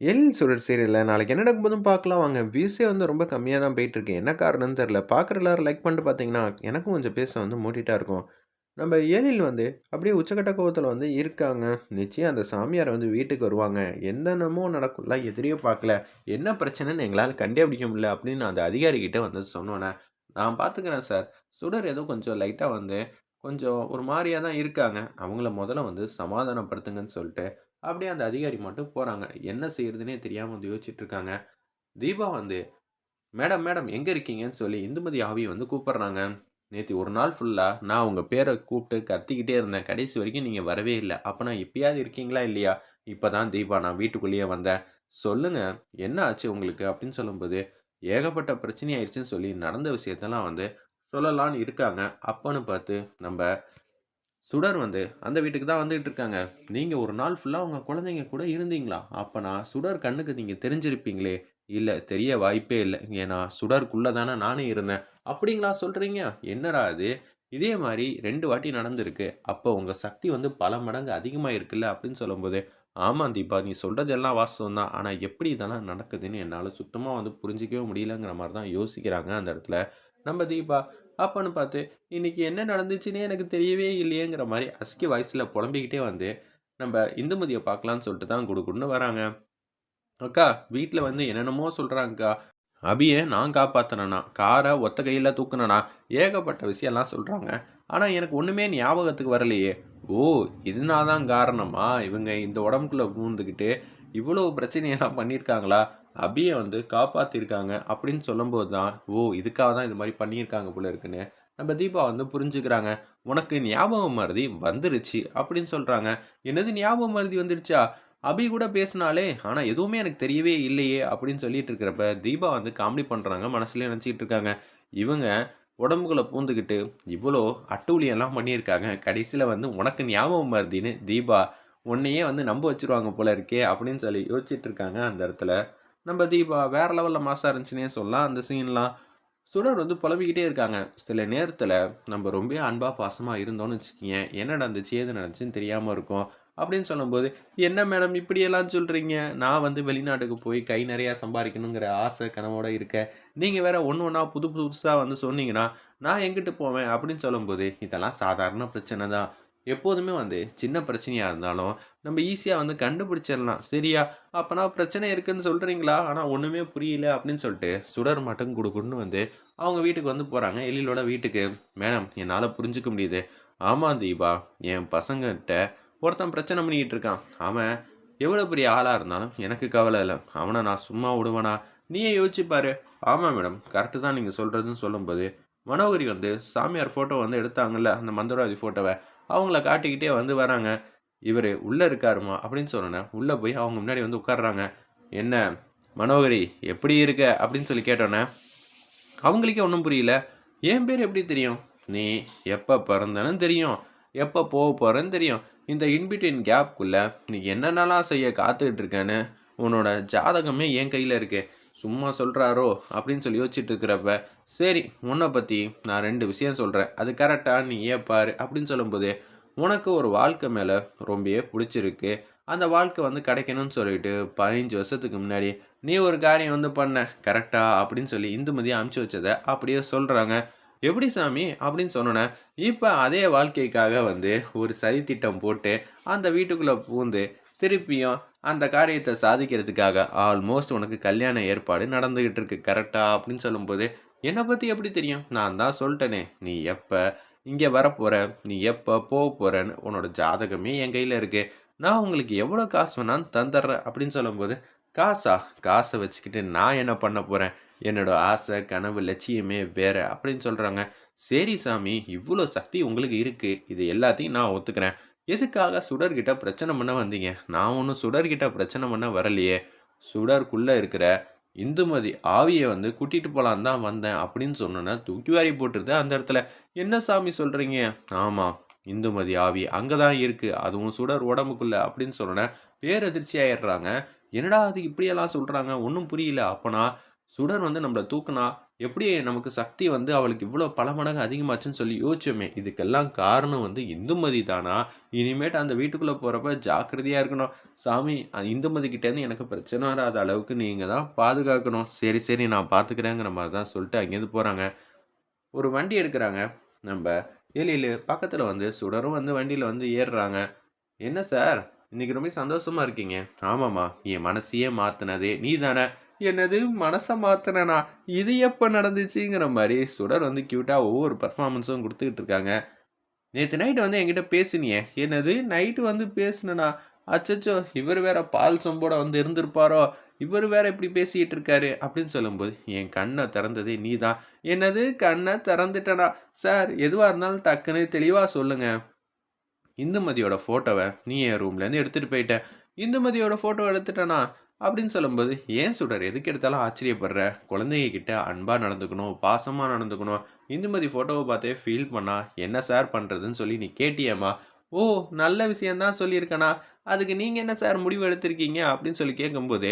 L சுடர் சீரியல்ல நாளைக்கு என்ன நடக்கும்போதும் பார்க்கலாம் வாங்க. வியூஸே வந்து ரொம்ப கம்மியாக தான் போயிட்டுருக்கு. என்ன காரணம்னு தெரில பார்க்குற எல்லாரும் லைக் பண்ணிட்டு பார்த்தீங்கன்னா, எனக்கும் கொஞ்சம் பேச வந்து மூட்டிகிட்டா இருக்கும். நம்ம ஏழில் வந்து அப்படியே உச்சக்கட்ட கோபத்தில் வந்து இருக்காங்க. நிச்சயம் அந்த சாமியார் வந்து வீட்டுக்கு வருவாங்க. என்னென்னமோ நடக்கும்ல எதிரியே பார்க்கல. என்ன பிரச்சனைன்னு எங்களால் கண்டே பிடிக்க முடியல அப்படின்னு அந்த அதிகாரிக்கிட்ட வந்து சொன்னோன்னே நான் பார்த்துக்கிறேன் சார். சுடர் ஏதோ கொஞ்சம் லைட்டாக வந்து கொஞ்சம் ஒரு மாதிரியாக தான் இருக்காங்க. அவங்கள முதல்ல வந்து சமாதானப்படுத்துங்கன்னு சொல்லிட்டு, அப்படியே அந்த அதிகாரி மட்டும் போகிறாங்க என்ன செய்றதுன்னே தெரியாமல் வந்து யோசிச்சுட்டு இருக்காங்க. தீபா வந்து, "மேடம், மேடம் எங்கே இருக்கீங்கன்னு?" சொல்லி இந்துமதி ஆவி வந்து கூப்பிட்றாங்க நேற்று ஒரு நாள் ஃபுல்லாக நான் உங்கள் பேரை கூப்பிட்டு கத்திக்கிட்டே இருந்தேன். கடைசி வரைக்கும் நீங்கள் வரவே இல்லை அப்போ நான் இப்பயாவது இருக்கீங்களா இல்லையா?" இப்போ தான் தீபா நான் வீட்டுக்குள்ளேயே வந்தேன்." சொல்லுங்கள் என்ன ஆச்சு உங்களுக்கு?" அப்படின்னு சொல்லும்போது, ஏகப்பட்ட பிரச்சனை ஆயிடுச்சுன்னு சொல்லி நடந்த விஷயத்தெல்லாம் வந்து சொல்லலான்னு இருக்காங்க. அப்போன்னு பார்த்து நம்ம சுடர் வந்து அந்த வீட்டுக்கு தான் வந்துகிட்டு இருக்காங்க. நீங்கள் ஒரு நாள் ஃபுல்லாக உங்கள் குழந்தைங்க கூட இருந்தீங்களா? அப்பனா சுடர் கண்ணுக்கு நீங்கள் தெரிஞ்சிருப்பீங்களே!" இல்லை தெரிய வாய்ப்பே இல்லை ஏன்னா சுடருக்குள்ளே தானே நானும் இருந்தேன்." "அப்படிங்களா சொல்கிறீங்க என்னடா இது! இதே மாதிரி ரெண்டு வாட்டி நடந்திருக்கு. அப்போ உங்கள் சக்தி வந்து பல மடங்கு அதிகமாக இருக்குல்ல அப்படின்னு சொல்லும்போது, ஆமாம் தீபா, நீ சொல்கிறது எல்லாம் வாஸ்தவம் தான். ஆனால் எப்படி இதெல்லாம் நடக்குதுன்னு என்னால் சுத்தமாக வந்து புரிஞ்சுக்கவே முடியலங்கிற மாதிரி தான் யோசிக்கிறாங்க அந்த இடத்துல. நம்ம தீபா. அப்போன்னு பார்த்து, "இன்னைக்கு என்ன நடந்துச்சுன்னே எனக்கு தெரியவே இல்லையேங்கிற" மாதிரி அஸ்கி வாய்ஸில் புலம்பிக்கிட்டே வந்து, நம்ம இந்துமதியை பார்க்கலான்னு சொல்லிட்டு தான் கொடுக்குன்னு வராங்க. "அக்கா, வீட்டில் வந்து என்னென்னமோ சொல்கிறாங்கக்கா அபிய நான் காப்பாற்றினண்ணா காரை ஒத்த கையில் தூக்குனேனா, ஏகப்பட்ட விஷயம்லாம் சொல்கிறாங்க ஆனால் எனக்கு ஒன்றுமே ஞாபகத்துக்கு வரலையே." "ஓ! இதுனா தான் காரணமா? இவங்க இந்த உடம்புக்குள்ளே பூந்துக்கிட்டு இவ்வளோ பிரச்சனையெல்லாம் பண்ணியிருக்காங்களா? அபியை வந்து காப்பாற்றிருக்காங்க அப்படின்னு சொல்லும்போது தான், "ஓ! இதுக்காக தான் இது மாதிரி பண்ணியிருக்காங்க போல இருக்குன்னு" நம்ம தீபா வந்து புரிஞ்சுக்கிறாங்க. "உனக்கு ஞாபகம் மருதி வந்துருச்சு." அப்படின்னு சொல்கிறாங்க "என்னது ஞாபகம் மருதி வந்துருச்சா? அபி கூட பேசினாலே ஆனால் எதுவுமே எனக்கு தெரியவே இல்லையே!" அப்படின்னு சொல்லிட்டு இருக்கிறப்ப, தீபா வந்து காமெடி பண்ணுறாங்க மனசுலயே நினச்சிக்கிட்டு இருக்காங்க. இவங்க உடம்புக்குள்ள பூந்துக்கிட்டு இவ்வளோ அட்டூழியம்லாம் பண்ணியிருக்காங்க. கடைசியில் வந்து உனக்கு ஞாபகம் மருதின்னு தீபா உன்னையே வந்து நம்ப வச்சுருவாங்க போல இருக்கே! அப்படின்னு சொல்லி யோசிச்சுட்டு இருக்காங்க அந்த இடத்துல. நம்ம தீபா வேறு லெவலில் மாசாக இருந்துச்சுன்னே சொல்லலாம் அந்த சீன்லாம். சுடர் வந்து புலம்பிக்கிட்டே இருக்காங்க. சில நேரத்தில் நம்ம ரொம்ப அன்பாக பாசமாக இருந்தோம்னு வச்சுக்கிங்க என்ன நடந்துச்சு, எது நடந்துச்சுன்னு தெரியாமல் இருக்கும். அப்படின்னு சொல்லும்போது, "என்ன மேடம் இப்படியெல்லாம் சொல்கிறீங்க நான் வந்து வெளிநாட்டுக்கு போய் கை நிறையா சம்பாதிக்கணுங்கிற ஆசை, கனவோடு இருக்கேன். நீங்கள் வேறு ஒன்று ஒன்றா புது புதுசாக வந்து சொன்னீங்கன்னா, நான் எங்கிட்டு போவேன்?" அப்படின்னு சொல்லும்போது, "இதெல்லாம் சாதாரண பிரச்சனை தான். எப்போதுமே வந்து சின்ன பிரச்சனையாக இருந்தாலும், நம்ம ஈஸியாக வந்து கண்டுபிடிச்சிடலாம். சரியா? அப்போனா பிரச்சனை இருக்குன்னு சொல்கிறீங்களா ஆனால் ஒன்றுமே புரியல." அப்படின்னு சொல்லிட்டு சுடர் மட்டும் கொடுக்குன்னு வந்து அவங்க வீட்டுக்கு வந்து போகிறாங்க எழிலோட வீட்டுக்கு. "மேடம், என்னால் புரிஞ்சுக்க முடியுது. ஆமாம் தீபா, என் பசங்கிட்ட ஒருத்தன் பிரச்சனை பண்ணிக்கிட்டு இருக்கான். அவன் எவ்வளோ பெரிய ஆளாக இருந்தாலும் எனக்கு கவலை இல்லை அவனை நான் சும்மா விடுவேனா? நீயே யோசிச்சுப்பாரு ஆமாம் மேடம், கரெக்ட்டு தான் நீங்கள் சொல்கிறதுன்னு சொல்லும்போது, மனோகரி வந்து சாமியார் ஃபோட்டோ வந்து எடுத்தாங்கல்ல, அந்த மந்திரவாதி ஃபோட்டோவை அவங்கள காட்டிக்கிட்டே வந்து வராங்க. இவர் உள்ளே இருக்காருமா" அப்படின்னு சொன்னோன்னே உள்ளே போய் அவங்க முன்னாடி வந்து உட்கார்றாங்க. "என்ன மனோகரி, எப்படி இருக்க?" அப்படின்னு சொல்லி கேட்டோன்னே அவங்களுக்கே ஒன்றும் புரியல. "என் பேர் எப்படி தெரியும்?" "நீ எப்போ பிறந்தனு தெரியும். எப்போ போக போகிறேன்னு தெரியும். இந்த இன்பிட்வீன் கேப்குள்ளே நீ என்னென்னலாம் செய்ய காத்துக்கிட்டு இருக்கேன்னு உன்னோட ஜாதகமே என் கையில் இருக்கு." சும்மா சொல்கிறாரோ அப்படின்னு சொல்லி யோசிச்சுட்டு இருக்கிறப்ப, "சரி, உன்னை பற்றி நான் ரெண்டு விஷயம் சொல்கிறேன் அது கரெக்ட்டா நீயே பாரு." அப்படின்னு சொல்லும்போது, "உனக்கு ஒரு வாழ்க்கை மேலே ரொம்பவே பிடிச்சிருக்கு அந்த வாழ்க்கை வந்து கிடைக்கணும்னு சொல்லிட்டு 15 வருஷத்துக்கு முன்னாடி நீ ஒரு காரியம் வந்து பண்ண. கரெக்டாக அப்படின்னு சொல்லி இந்துமதியை அனுப்பிச்சு வச்சதை அப்படியே சொல்கிறாங்க "எப்படி சாமி?" அப்படின்னு சொன்னோனே, இப்போ அதே வாழ்க்கைக்காக வந்து ஒரு சதித்திட்டம் போட்டு, அந்த வீட்டுக்குள்ளே பூந்து, திருப்பியும் அந்த காரியத்தை சாதிக்கிறதுக்காக ஆல்மோஸ்ட் உனக்கு கல்யாண ஏற்பாடு நடந்துக்கிட்டு இருக்கு. கரெக்டாக அப்படின்னு சொல்லும்போது, என்னை பற்றி எப்படி தெரியும்? நான் தான் சொல்லிட்டேனே நீ எப்போ இங்கே வரப்போகிற நீ எப்போ போக போகிறன்னு உன்னோட ஜாதகமே என் கையில் இருக்குது நான் உங்களுக்கு எவ்வளோ காசு வேணாலும் தந்துடுறேன் அப்படின்னு சொல்லும்போது, "காசா? காசை வச்சுக்கிட்டு நான் என்ன பண்ண போகிறேன் என்னோட ஆசை, கனவு, லட்சியமே வேறு அப்படின்னு சொல்கிறாங்க "சரி சாமி, இவ்வளோ சக்தி உங்களுக்கு இருக்குது இது எல்லாத்தையும் நான் ஒத்துக்கிறேன். எதுக்காக சுடர்கிட்ட பிரச்சனை பண்ண வந்தீங்க?" "நான் ஒன்றும் சுடர்கிட்ட பிரச்சனை பண்ண வரலையே. சுடருக்குள்ளே இருக்கிற இந்துமதி ஆவியை வந்து கூட்டிகிட்டு போகலான் தான் வந்தேன்." அப்படின்னு சொன்னோனே, தூக்கி வாரி போட்டுருது அந்த இடத்துல. "என்ன சாமி சொல்கிறீங்க ஆமாம் இந்துமதி ஆவி அங்கே தான் இருக்குது அதுவும் சுடர் உடம்புக்குள்ளே அப்படின்னு சொன்னோனே, பேரதிர்ச்சி ஆயிடுறாங்க. "என்னடா அது இப்படியெல்லாம் சொல்கிறாங்க ஒன்றும் புரியல. அப்போனா சுடர் வந்து நம்மளை தூக்குனா, எப்படி நமக்கு சக்தி வந்து அவளுக்கு இவ்வளோ பல மடங்கு அதிகமாச்சுன்னு சொல்லி யோசிச்சோமே. இதுக்கெல்லாம் காரணம் வந்து இந்துமதி தானா? இனிமேட்டு அந்த வீட்டுக்குள்ளே போகிறப்ப ஜாக்கிரதையாக இருக்கணும். சாமி இந்துமதிக்கிட்டேருந்து எனக்கு பிரச்சனை வராத அளவுக்கு நீங்கள் தான் பாதுகாக்கணும். சரி சரி நான் பார்த்துக்கிறேங்கிற மாதிரி தான் சொல்லிட்டு அங்கேருந்து போகிறாங்க ஒரு வண்டி எடுக்கிறாங்க. நம்ம எழில் பக்கத்தில் வந்து சுடரும் வந்து வண்டியில் வந்து ஏறுறாங்க. என்ன சார்? இன்றைக்கி ரொம்ப சந்தோஷமாக இருக்கீங்க. ஆமாம்மா என் மனசையே மாற்றினதே நீ தானே என்னது மனசை மாத்தினா இது எப்போ நடந்துச்சுங்கிற மாதிரி சுடர் வந்து க்யூட்டாக ஒவ்வொரு பர்ஃபார்மன்ஸும் கொடுத்துக்கிட்டு இருக்காங்க. நேற்று நைட்டு வந்து என்கிட்ட பேசினியே என்னது நைட்டு வந்து பேசுனனா? அச்சச்சோ இவர் வேற பால் சொம்போட வந்து இருந்திருப்பாரோ? இவர் வேற இப்படி பேசிக்கிட்டு இருக்காரு அப்படின்னு சொல்லும்போது என் கண்ணை திறந்ததே நீ தான் என்னது கண்ணை திறந்துட்டனா? சார் எதுவாக இருந்தாலும் டக்குன்னு தெளிவாக சொல்லுங்க. இந்துமதியோட ஃபோட்டோவை நீ என் ரூம்லேருந்து எடுத்துகிட்டு போயிட்ட. இந்துமதியோட ஃபோட்டோ எடுத்துட்டனா? அப்படின்னு சொல்லும்போது ஏன் சுடர் எதுக்கு எடுத்தாலும் ஆச்சரியப்படுற? குழந்தைங்க கிட்ட அன்பாக நடந்துக்கணும் பாசமாக நடந்துக்கணும். இந்துமதி ஃபோட்டோவை பார்த்தே ஃபீல் பண்ணா என்ன சார் பண்ணுறதுன்னு சொல்லி நீ கேட்டியம்மா? ஓ நல்ல விஷயந்தான் சொல்லியிருக்கனா? அதுக்கு நீங்கள் என்ன சார் முடிவு எடுத்திருக்கீங்க? அப்படின்னு சொல்லி கேட்கும்போது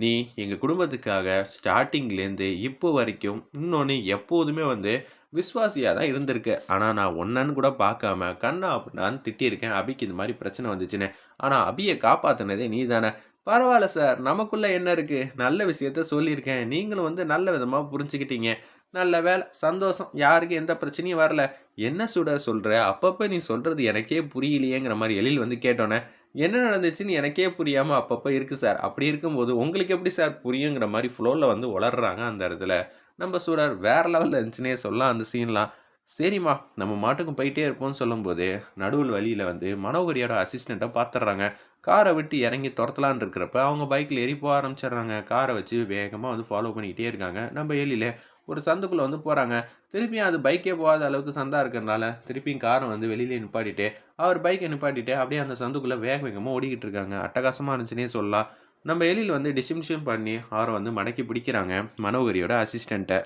நீ எங்கள் குடும்பத்துக்காக ஸ்டார்டிங்லேருந்து இப்போ வரைக்கும் இன்னொன்று எப்போதுமே வந்து விஸ்வாசியாக தான் இருந்திருக்கு. ஆனால் நான் ஒன்னன்னு கூட பார்க்காம கண்ணா அப்படின்னு திட்டியிருக்கேன். அபிக்கு இந்த மாதிரி பிரச்சனை வந்துச்சுன்னு. ஆனால் அபியை காப்பாற்றினதே நீ தானே பரவாயில்ல சார். நமக்குள்ளே என்ன இருக்குது நல்ல விஷயத்த சொல்லியிருக்கேன். நீங்களும் வந்து நல்ல விதமாக புரிஞ்சுக்கிட்டீங்க. நல்ல வேலை சந்தோஷம். யாருக்கும் எந்த பிரச்சனையும் வரல. என்ன சுட சொல்கிற அப்பப்போ நீ சொல்கிறது எனக்கே புரியலையேங்கிற மாதிரி எழில் வந்து கேட்டோன்னே என்ன நடந்துச்சுன்னு எனக்கே புரியாமல் அப்பப்போ இருக்குது சார். அப்படி இருக்கும்போது உங்களுக்கு எப்படி சார் புரியுங்கிற மாதிரி ஃப்ளோவில் வந்து வளர்றாங்க அந்த இடத்துல. நம்ம சுடர் வேறு லெவலில் இருந்துச்சுன்னே சொல்லலாம் அந்த சீன்லாம் சரிம்மா நம்ம மாட்டுக்கும் போயிட்டே இருப்போம்னு சொல்லும்போது நடுவில் வழியில் வந்து மனோகரியோட அசிஸ்டண்ட்டை பார்த்துட்றாங்க காரை விட்டு இறங்கி துரத்தலான் இருக்கிறப்ப அவங்க பைக்கில் ஏறி போக ஆரம்பிச்சிடுறாங்க. காரை வச்சு வேகமாக வந்து ஃபாலோ பண்ணிக்கிட்டே இருக்காங்க. நம்ம எழில ஒரு சந்துக்குள்ளே வந்து போகிறாங்க திருப்பியும் அது பைக்கே போகாத அளவுக்கு சந்தா இருக்கிறனால திருப்பியும் காரை வந்து வெளியிலே நிப்பாட்டிட்டு அவர் பைக்கை நிப்பாட்டிட்டு அப்படியே அந்த சந்துக்குள்ளே வேக வேகமாக ஓடிக்கிட்டு இருக்காங்க. அட்டகாசமாக இருந்துச்சுன்னே சொல்லலாம். நம்ம எழில் வந்து டிசிமிஷன் பண்ணி அவரை வந்து மடக்கி பிடிக்கிறாங்க மனோகரியோட அசிஸ்டண்ட்டை